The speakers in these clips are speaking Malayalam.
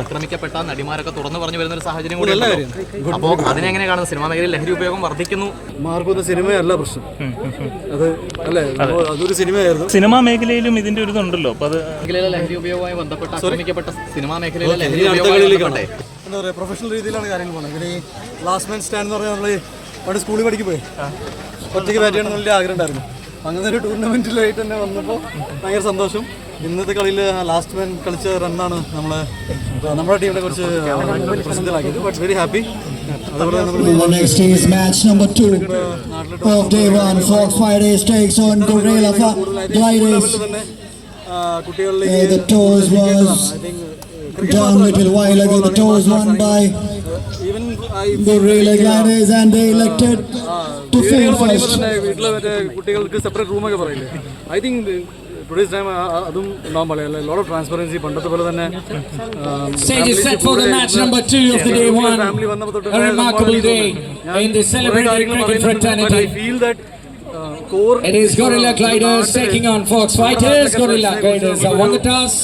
ആക്രമിക്കപ്പെട്ട നടിമാരൊക്കെ തുറന്നു പറഞ്ഞു വരുന്ന ഒരു സാഹചര്യം കൂടി അപ്പോൾ അതിനെങ്ങനെ കാണുന്നത് സിനിമാ മേഖലയിൽ ലഹരി ഉപയോഗം വർദ്ധിക്കുന്നു? മാർക്കൊന്നും സിനിമയല്ല പ്രശ്നം. അത് അല്ലേ? അതൊരു സിനിമയായിരുന്നു. സിനിമാ മേഖലയിലും ഇതിന്റെ ഒരു ഇതുണ്ടല്ലോ. അപ്പൊ അത് മേഖലയിലെ ലഹരി ഉപയോഗവുമായി ബന്ധപ്പെട്ട ആക്രമിക്കപ്പെട്ട സിനിമാ മേഖലയിലെ ലഹരി ഉപയോഗം എന്താ പറയുക പ്രൊഫഷണൽ രീതിയിലാണ് കാര്യങ്ങൾ പോകുന്നത്. ഇങ്ങനെ ഈ ലാസ്റ്റ് മാൻ സ്റ്റാൻഡ് എന്ന് പറഞ്ഞാൽ നമ്മൾ പണ്ട് സ്കൂളിൽ പഠിക്കും പോയി ഒറ്റയ്ക്ക് ബാറ്റ് ചെയ്യണം വലിയ ആഗ്രഹം ഉണ്ടായിരുന്നു അങ്ങനെ ഒരു ടൂർണമെന്റിലായിട്ട് തന്നെ വന്നപ്പോൾ ഭയങ്കര സന്തോഷം. ഇന്നത്തെ കളിയിൽ ലാസ്റ്റ് മാൻ കളിച്ച റണ്ണാണ് നമ്മളെ നമ്മുടെ ടീമിനെ കുറിച്ച് പ്രസന്റാക്കിയത് ബട്ട് വെരി ഹാപ്പി കുട്ടികൾക്ക് സെപ്പറേറ്റ് റൂമൊക്കെ പറയില്ലേ? ഐ തിങ്ക് ടുഡേസ് ടൈം അതും ഉണ്ടാവാൻ അല്ലേ ലോട്ട് ഓഫ് ട്രാൻസ്പെറൻസി പണ്ടത്തെ പോലെ തന്നെ Stage is set for the match number 2 of the day one. Family വന്നപ്പോൾ തൊട്ട് A remarkable day in the celebrated cricket fraternity. Feel that It is Gorilla Gliders taking on Fox Fighters. Gorilla Gliders have won the toss.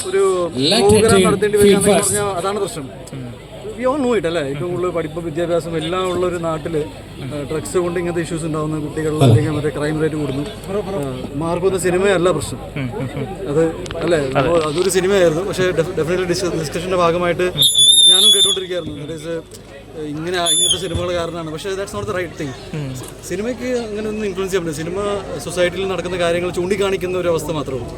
Elected to field first. It അല്ലേ ഏറ്റവും കൂടുതൽ പഠിപ്പ് വിദ്യാഭ്യാസം എല്ലാം ഉള്ള ഒരു നാട്ടിൽ ഡ്രഗ്സ് കൊണ്ട് ഇങ്ങനത്തെ ഇഷ്യൂസ് ഉണ്ടാകുന്ന കുട്ടികളിൽ അല്ലെങ്കിൽ മറ്റേ ക്രൈം റേറ്റ് കൂടുന്നു. മാർക്കൊന്നും സിനിമയല്ല പ്രശ്നം. അത് അല്ലേ? അതൊരു സിനിമയായിരുന്നു. പക്ഷേ ഡെഫിനറ്റ്ലി ഡിസ്കഷന്റെ ഭാഗമായിട്ട് ഞാനും കേട്ടുകൊണ്ടിരിക്കുകയായിരുന്നു. ദാറ്റ് ഈസ് ഇങ്ങനെ ഇങ്ങനത്തെ സിനിമകൾ കാരണമാണ്. പക്ഷേ that's not the right thing സിനിമയ്ക്ക് അങ്ങനെ ഒന്നും ഇൻഫ്ലുവൻസ് ചെയ്യാൻ പറ്റില്ല. സിനിമ സൊസൈറ്റിയിൽ നടക്കുന്ന കാര്യങ്ങൾ ചൂണ്ടിക്കാണിക്കുന്ന ഒരു അവസ്ഥ മാത്രമേ ഉള്ളൂ.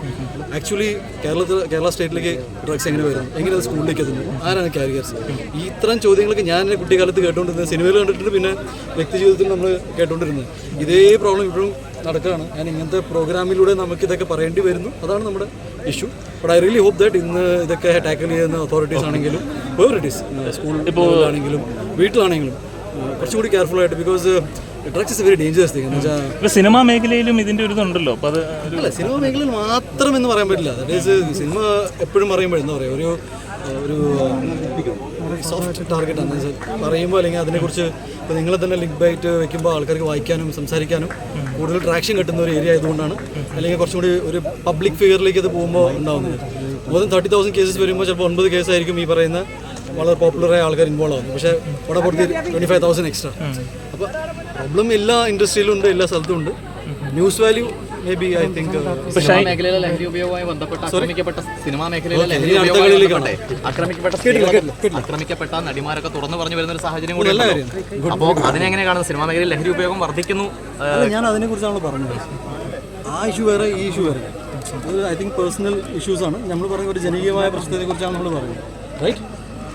ആക്ച്വലി കേരളത്തിൽ കേരള സ്റ്റേറ്റിലേക്ക് ഡ്രഗ്സ് എങ്ങനെ വരും? എങ്ങനെ അത് സ്കൂളിലേക്ക് എത്തുന്നു? ആരാണ് കാരിയേഴ്സ് ഈ ഇത്തരം ചോദ്യങ്ങളൊക്കെ ഞാൻ എന്റെ കുട്ടിക്കാലത്ത് കേട്ടുകൊണ്ടിരുന്നത്. സിനിമയിൽ കണ്ടിട്ടുണ്ട് പിന്നെ വ്യക്തി ജീവിതത്തിൽ നമ്മൾ കേട്ടുകൊണ്ടിരുന്നത്. ഇതേ പ്രോബ്ലം ഇപ്പോഴും നടക്കുകയാണ്. ഞാൻ ഇങ്ങനത്തെ പ്രോഗ്രാമിലൂടെ നമുക്ക് ഇതൊക്കെ പറയേണ്ടി വരുന്നു. അതാണ് നമ്മുടെ issue but I really hope that ഇന്ന് ഇതൊക്കെ ടാക്കിൾ ചെയ്യുന്ന അതോറിറ്റീസ് ആണെങ്കിലും അതോറിറ്റീസ് സ്കൂളിലാണെങ്കിലും വീട്ടിലാണെങ്കിലും uh, കുറച്ചുകൂടി കെയർഫുൾ ആയിട്ട് because drugs is very dangerous thing എന്ന് വെച്ചാൽ ഇപ്പോൾ സിനിമാ മേഖലയിലും ഇതിന്റെ ഒരു ഇതുണ്ടല്ലോ. അപ്പോൾ അത് അല്ല സിനിമാ മേഖലയിൽ മാത്രം എന്ന് പറയാൻ പറ്റില്ല. ദാറ്റ് ഈസ് സിനിമ എപ്പോഴും പറയുമ്പോൾ എന്താ പറയുക ഒരു ഒരു സോഫ്റ്റ് ടാർഗറ്റ് ആണ്. പറയുമ്പോൾ അല്ലെങ്കിൽ അതിനെക്കുറിച്ച് ഇപ്പോൾ നിങ്ങളെ തന്നെ ലിങ്ക് ബൈറ്റ് വെക്കുമ്പോൾ ആൾക്കാർക്ക് വായിക്കാനും സംസാരിക്കാനും കൂടുതൽ ട്രാക്ഷൻ കിട്ടുന്ന ഒരു ഏരിയ ആയതുകൊണ്ടാണ്. അല്ലെങ്കിൽ കുറച്ചും കൂടി ഒരു പബ്ലിക് ഫിഗറിലേക്ക് അത് പോകുമ്പോൾ ഉണ്ടാകുന്നത് more than thirty thousand cases വരുമ്പോൾ ചിലപ്പോൾ ഒൻപത് കേസായിരിക്കും ഈ പറയുന്ന വളരെ പോപ്പുലറായ ആൾക്കാർ ഇൻവോൾവ് ആവുന്നത്. പക്ഷേ ഇവിടെ പുറത്ത് ട്വന്റി ഫൈവ് തൗസൻഡ് എക്സ്ട്രാ അപ്പോൾ പ്രോബ്ലം എല്ലാ ഇൻഡസ്ട്രിയിലും ഉണ്ട് എല്ലാ സ്ഥലത്തും ഉണ്ട്. News value maybe I think cinema മേഖലയിലെ ലഹരി ഉപയോഗവുമായി ബന്ധപ്പെട്ട് ആക്രമിക്കപ്പെട്ട സിനിമാ മേഖലയിലെ ലഹരി ഇനി അടുത്ത ഉപയോഗവുമായി കളിയിലേക്കാണ്. ബന്ധപ്പെട്ടേ ആക്രമിക്കപ്പെട്ട സ്ത്രീകളൊക്കെ- ആക്രമിക്കപ്പെട്ട നടിമാരൊക്കെ തുറന്നു പറഞ്ഞു വരുന്ന ഒരു സാഹചര്യം കൂടി അപ്പോൾ അതിനെങ്ങനെ കാണുന്നത് സിനിമാ മേഖലയിൽ ലഹരി ഉപയോഗം വർദ്ധിക്കുന്നു ഞാൻ അതിനെ കുറിച്ചാണ് പറഞ്ഞത്. ആ ഇഷ്യൂ വേറെ ഈ ഇഷ്യൂ വേറെ. ഐ തിങ്ക് പേഴ്സണൽ ഇഷ്യൂസ് ആണ്. നമ്മൾ പറയുന്ന ഒരു ജനകീയമായ പ്രശ്നത്തെ കുറിച്ചാണ് നമ്മൾ പറയുന്നത്. റൈറ്റ്